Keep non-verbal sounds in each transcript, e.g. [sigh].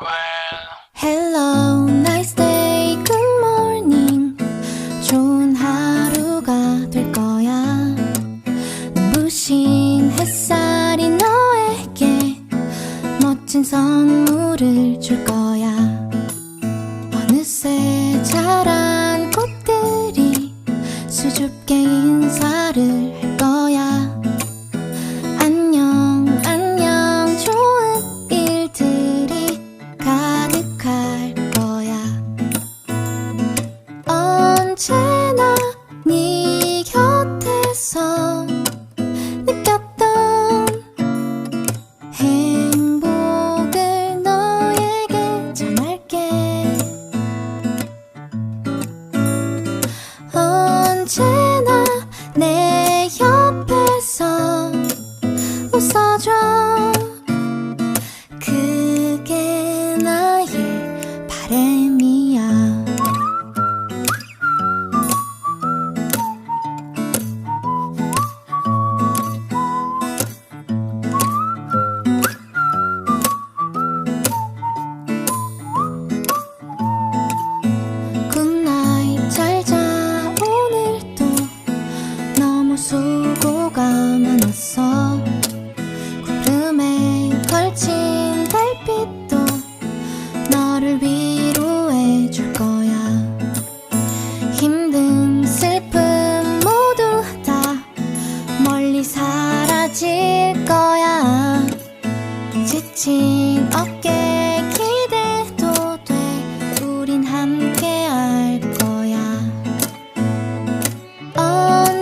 Well. Hello. 참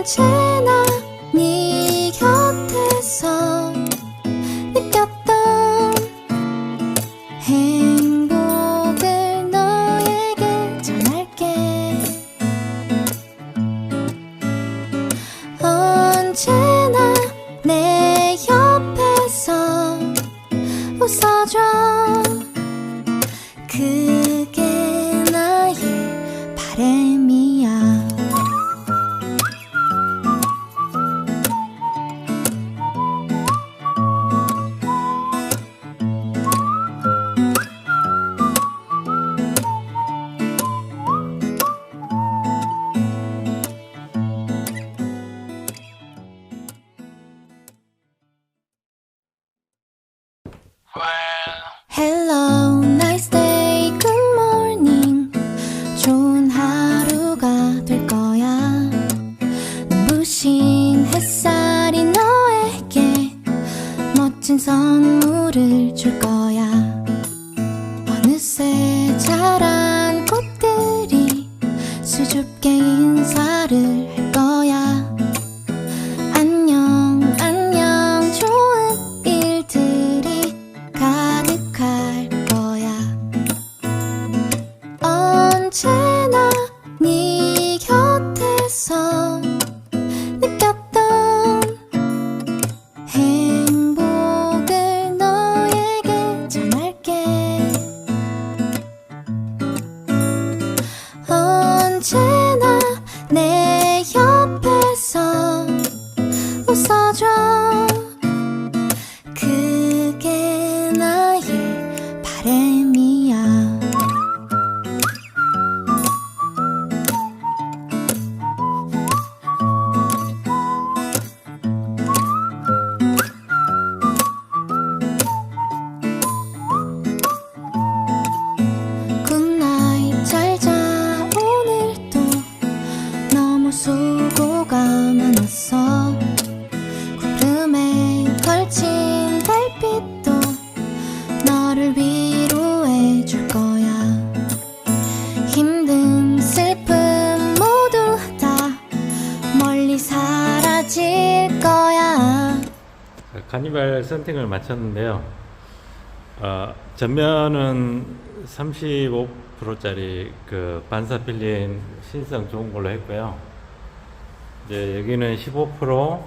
街 멋진 선물을 줄 거야. 수고가 많았어 구름에 걸친 달빛도 너를 위로해 줄 거야 힘든 슬픔 모두 다 멀리 사라질 거야 카니발 선팅을 마쳤는데요. 어, 전면은 35%짜리 그 반사 필름 신성 좋은 걸로 했고요. 이제 여기는 15%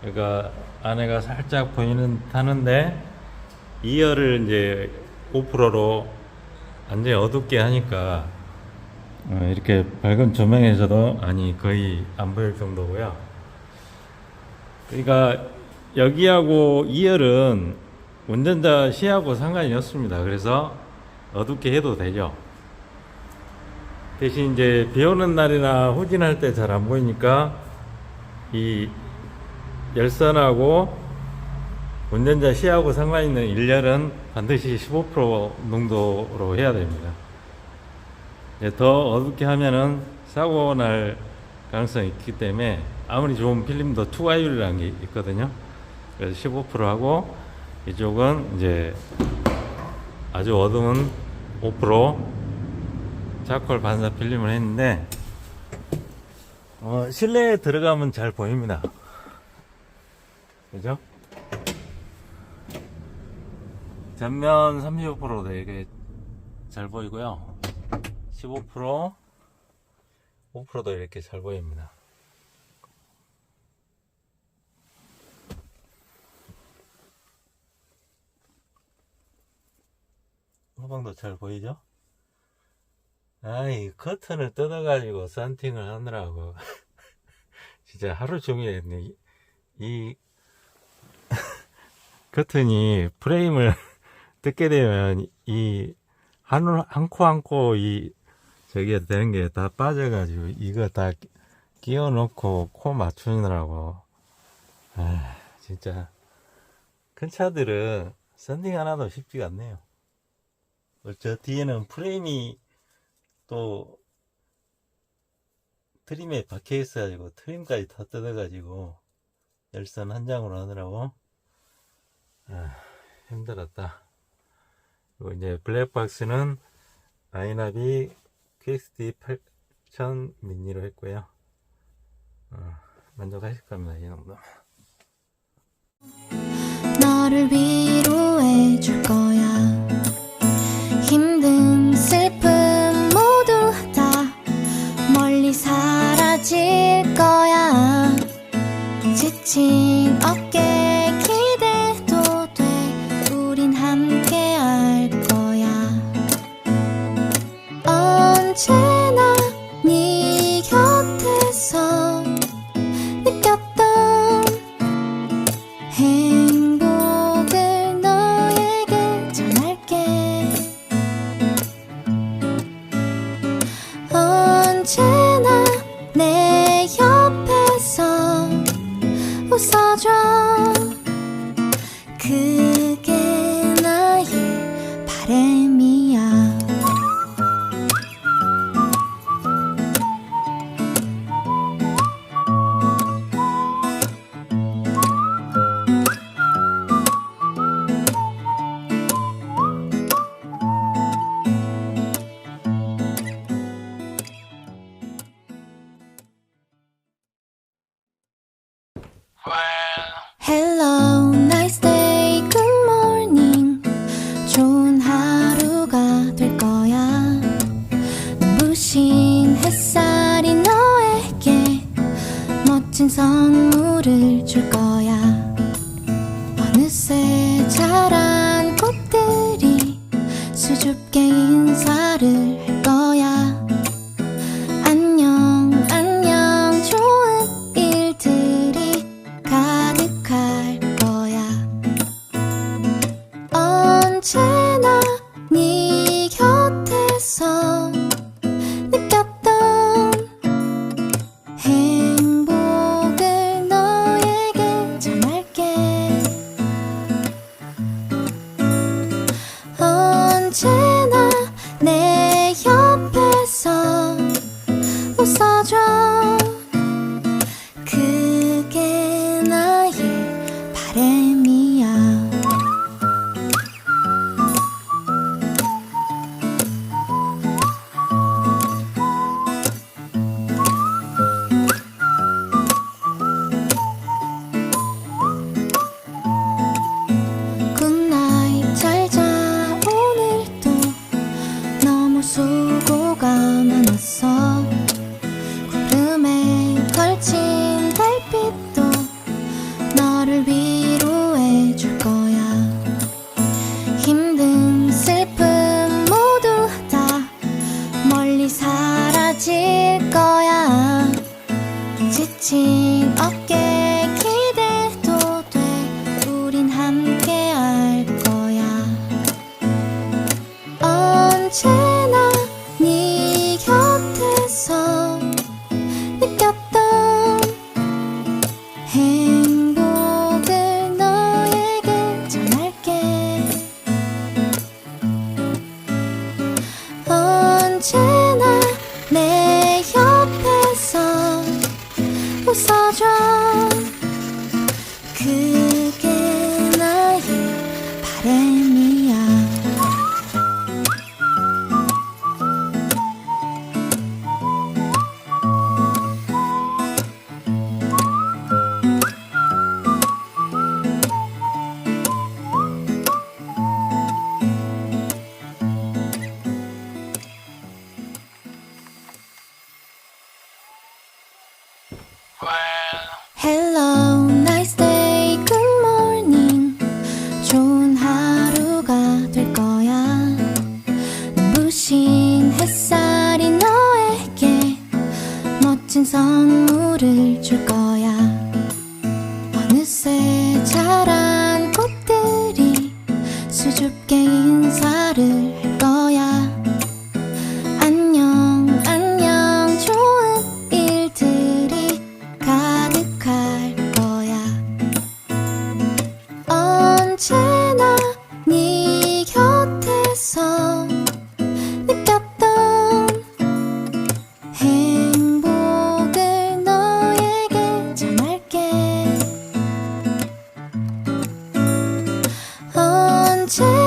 그러니까 안에가 살짝 보이는 타는데 2열을 이제 5%로 완전히 어둡게 하니까 어, 이렇게 밝은 조명에서도 아니 거의 안 보일 정도고요. 그러니까 여기하고 2열은 운전자 시야하고 상관이 없습니다. 그래서 어둡게 해도 되죠. 대신 이제 비 오는 날이나 후진할 때 잘 안 보이니까 이 열선하고 운전자 시야하고 상관 있는 일렬은 반드시 15% 농도로 해야 됩니다. 예, 더 어둡게 하면은 사고 날 가능성이 있기 때문에 아무리 좋은 필름도 투과율이라는 게 있거든요. 그래서 15% 하고 이쪽은 이제 아주 어두운 5% 자콜 반사 필름을 했는데 어, 실내에 들어가면 잘 보입니다. 그죠? 전면 35%도 되게 잘 보이고요. 15% 5%도 이렇게 잘 보입니다. 후방도 잘 보이죠? 아이, 커튼을 뜯어가지고 썬팅을 하느라고. [laughs] 진짜 하루 종일 했네. 이, 이 [laughs] 커튼이 프레임을 [laughs] 뜯게 되면 이, 한, 한코한 코 이, 저기 되는 게 다 빠져가지고 이거 다 끼워 넣고 코 맞추느라고. 아, 진짜. 큰 차들은 썬팅 하나도 쉽지가 않네요. 어, 저 뒤에는 프레임이 또 트림에 박혀 있어가지고 트림까지 다 뜯어가지고 열선 한 장으로 하느라고 아, 힘들었다. 그리고 이제 블랙박스는 아이나비 QXD 8000 미니로 했고요. 어, 만족하실 겁니다. 이 정도. 너를 위로해 줄 거 지친 어깨 제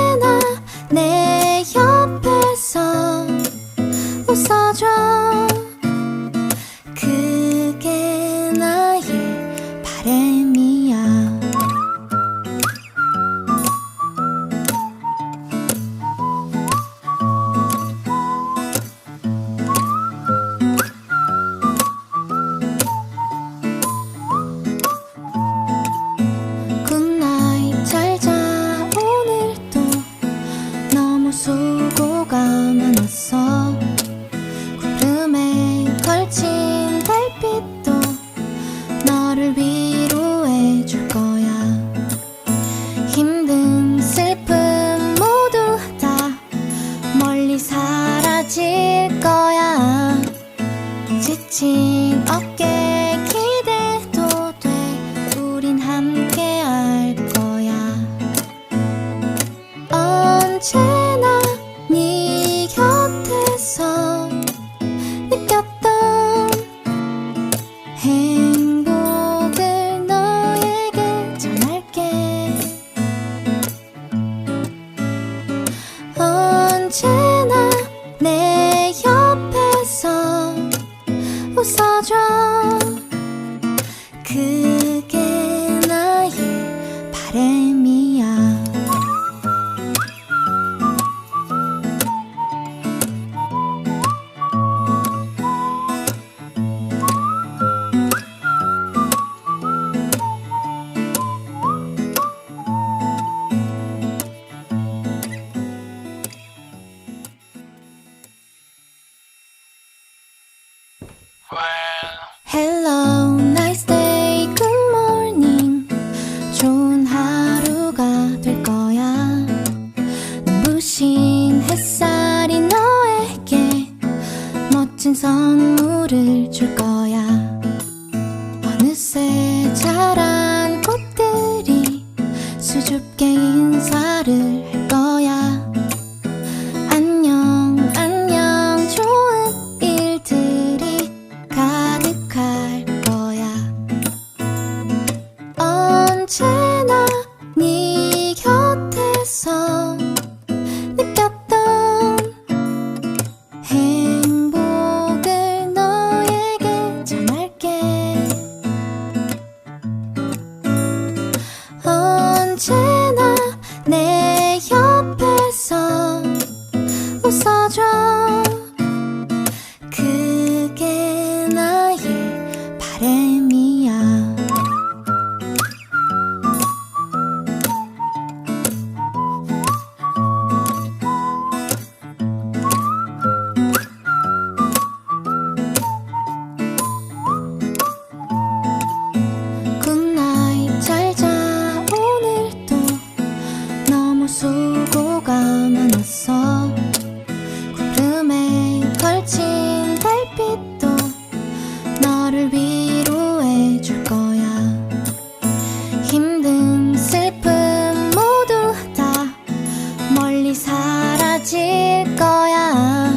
멀리 사라질 거야.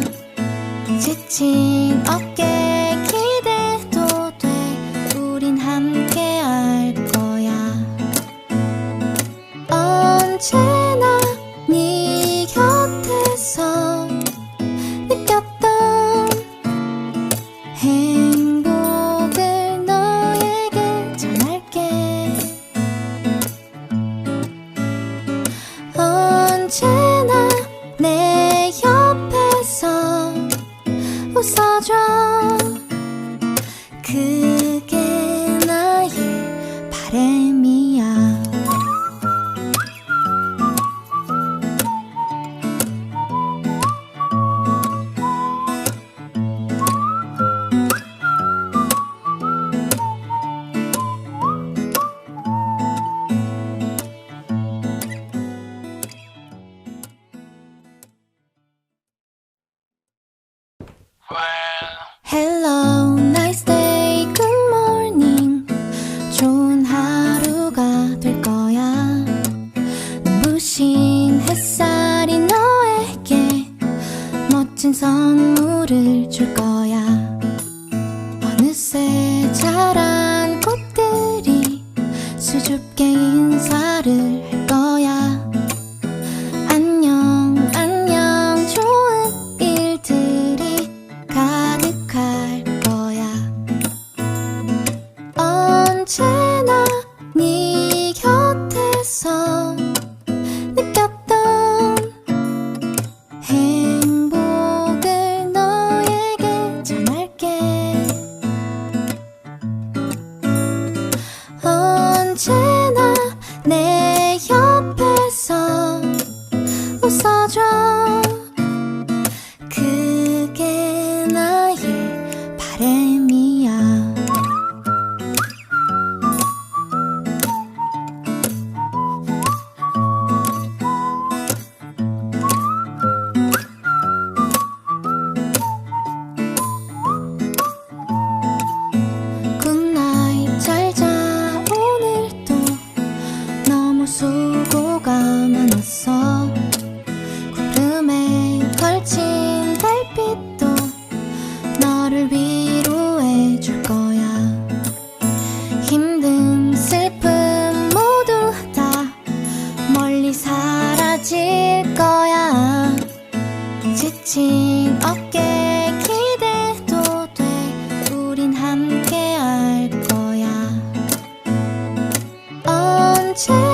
지친 어깨 줄까? 最